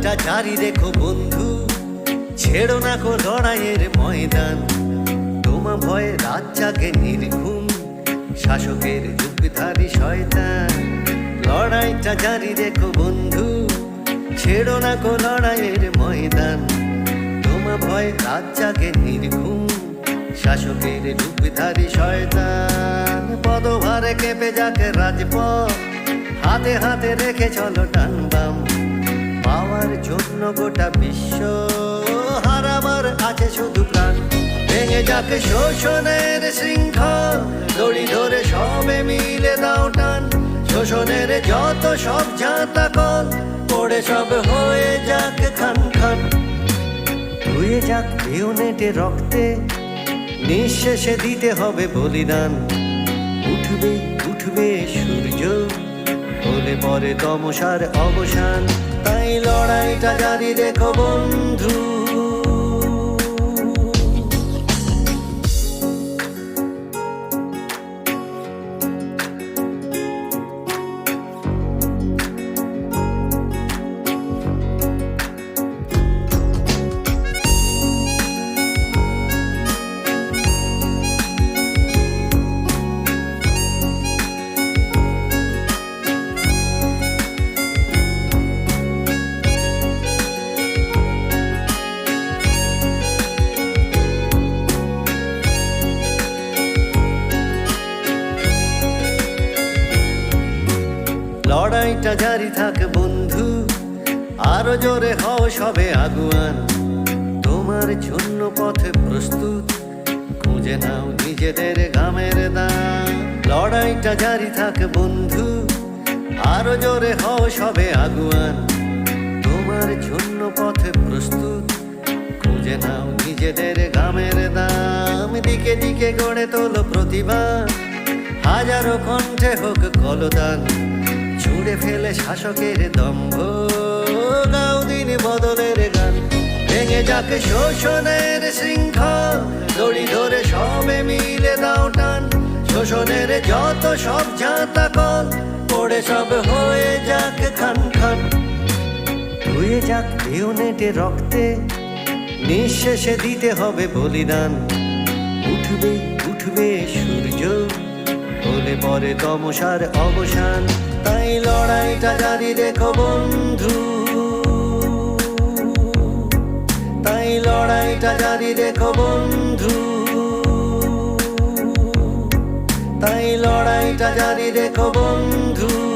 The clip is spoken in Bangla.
জারি রেখো বন্ধু। ছেড়ো না কো লড়াইয়ের ময়দান। তোমা ভয়ে রাত জাগে নির্ঘুম। শাসকের যুগধারী শয়তান। লড়াইটা জারি রেখো বন্ধু। ছেড়ো না কো লড়াইয়ের ময়দান। তোমা ভয়ে রাত জাগে নির্ঘুম। শাসকের রূপধারী শয়তান। পদভারে কেঁপে যাকে রাজপথ। হাতে হাতে রেখে চলো টানবাম। পাওয়ার জন্য গোটা বিশ্ব হারাবার আছে শুধু প্রাণ। ভেঙে যাকে শোষণের শৃঙ্খল, দড়ি ধরে সবে মিলে দাও টান। শোষণের যত সব ঝাঁতা কল পড়ে সব হয়ে যাক খান খান। ধুয়ে যাক নেটে রক্তে, নিঃশেষে দিতে হবে বলিদান। উঠবে উঠবে সূর্য, হলে পরে তমসার অবসান। তাই লড়াইটা জারি রেখো বন্ধু। লড়াইটা জারি থাক বন্ধু। আরও জোরে হও সবে আগুয়ান। তোমার জন্য পথে প্রস্তুত। খুঁজে নাও নিজেদের ঘামের দান। লড়াইটা জারি থাক বন্ধু। আরও জোরে হও সবে আগুয়ান। তোমার জন্য পথে প্রস্তুত। খুঁজে নাও নিজেদের ঘামের দাম। দিকে দিকে গড়ে তোলো প্রতিভা। হাজারো কণ্ঠে হোক কলদান ছুঁড়ে ফেলে শাসকের দম্ভ। গাও দিন বদলের গান, ভেঙে যাকে শোষণের শৃঙ্খল। দড়ি ধরে সবে মিলে দাও টান, শোষণের যত সব ঝাঁতা কল পড়ে সব হয়ে যাক খান খান। ধুয়ে যাক নেটে রক্তে, নিঃশেষে দিতে হবে বলিদান। উঠবে উঠবে পরে তমসার অবসান, তাই লড়াইটা জারি রেখো বন্ধু। তাই লড়াইটা জারি রেখো বন্ধু। তাই লড়াইটা জারি রেখো বন্ধু।